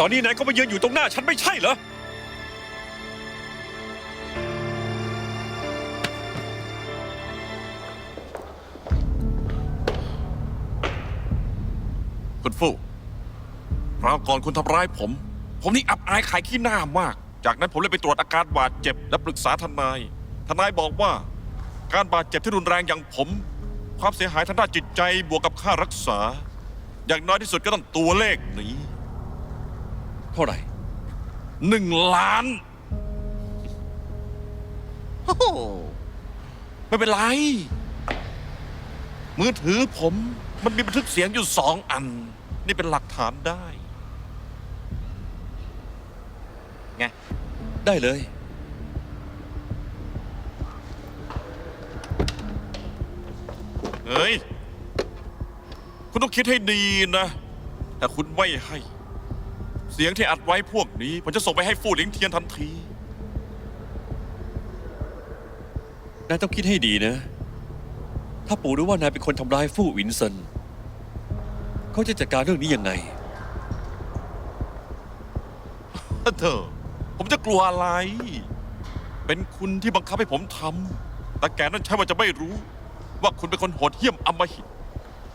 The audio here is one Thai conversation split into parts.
ตอนนี้นายก็มายืนอยู่ตรงหน้าฉันไม่ใช่เหรอ คุณฟู่คราวก่อนคุณทำร้ายผม ผมนี่อับอายขายขี้หน้ามาก จากนั้นผมเลยไปตรวจอาการบาดเจ็บ และปรึกษาทนาย ทนายบอกว่า การบาดเจ็บที่รุนแรงอย่างผม ความเสียหายทางด้านจิตใจบวกกับค่ารักษา อย่างน้อยที่สุดก็ต้องตัวเลขนี้ เท่าไหร่หนึ่งล้าน โอ้โหไม่เป็นไร มือถือผมมันมีบันทึกเสียงอยู่สองอัน นี่เป็นหลักฐานได้ ไง ได้เลย เฮ้ย คุณต้องคิดให้ดีนะถ้าคุณไม่ให้เสียงที่อัดไว้พวกนี้ ผมจะส่งไปให้ฟู่หลิงเทียนทันทีนายต้องคิดให้ดีนะ ถ้าปู่รู้ว่านายเป็นคนทำร้ายฟู่วินเซนเขาจะจัดการเรื่องนี้ยังไงเธอ ผมจะกลัวอะไร เป็นคุณที่บังคับให้ผมทำแต่แกนั่นใช่ว่าจะไม่รู้ ว่าคุณเป็นคนโหดเหี้ยมอำมหิต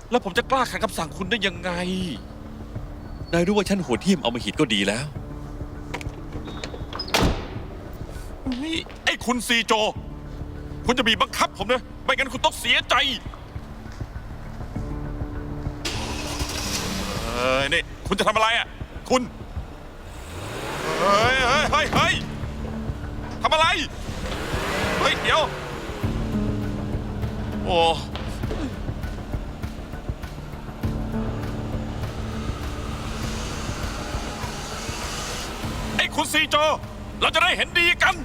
แล้วผมจะกล้าขัดคำสั่งคุณได้ยังไง นายรู้ว่าฉันโหดเหี้ยมเอามาหิดก็ดีแล้วนี่ไอ้คุณซีโจ คุณจะบีบบังคับผมนะ ไม่งั้นคุณต้องเสียใจเอ้ยนี่ คุณจะทำอะไรอะ คุณ เฮ้ยเฮ้ยเฮ้ยเฮ้ย คุณซีโจ เราจะได้เห็นดีกัน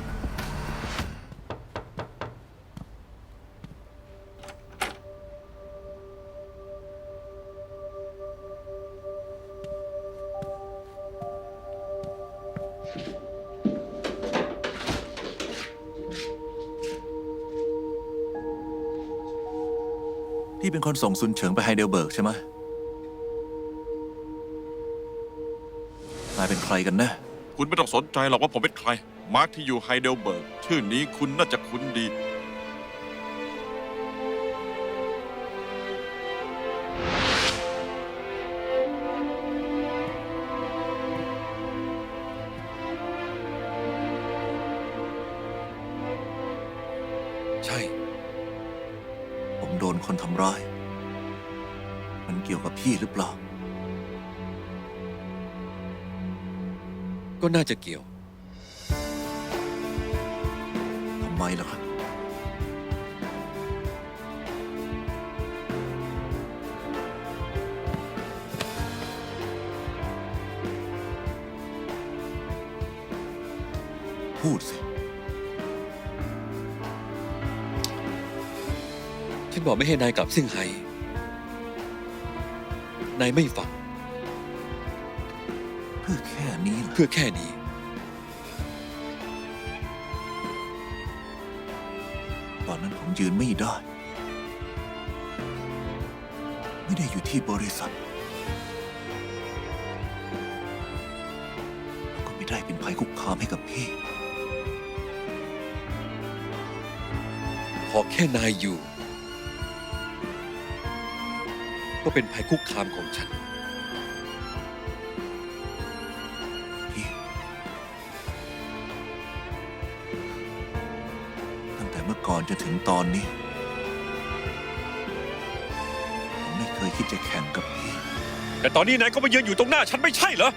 พี่เป็นคนส่งซุนเฉิงไปไฮเดลเบิร์กใช่ไหมนายเป็นใครกันนะ คุณไม่ต้องสนใจหรอกว่าผมเป็นใคร มาร์คที่อยู่ไฮเดลเบิร์ก ชื่อนี้คุณน่าจะคุ้นดี ใช่ ผมโดนคนทำร้าย มันเกี่ยวกับพี่หรือเปล่า ก็น่าจะเกี่ยว ทำไมล่ะครับ พูดสิ ฉันบอกไม่ให้นายกลับซิ่งไฮ้นายไม่ฟัง พื่อแค่นี้เหรอเพื่อแค่นี้ ตอนนั้นผมยืนไม่ได้ ไม่ได้อยู่ที่บริษัทแล้วก็ไม่ได้เป็นภัยคุกคามให้กับพี่พอแค่นายอยู่ ก็เป็นภัยคุกคามของฉัน อก่อนจะถึงตอนนี้ ผมไม่เคยคิดจะแข่งกับพี่ แต่ตอนนี้นายก็มายืนอยู่ตรงหน้าฉันไม่ใช่เหรอ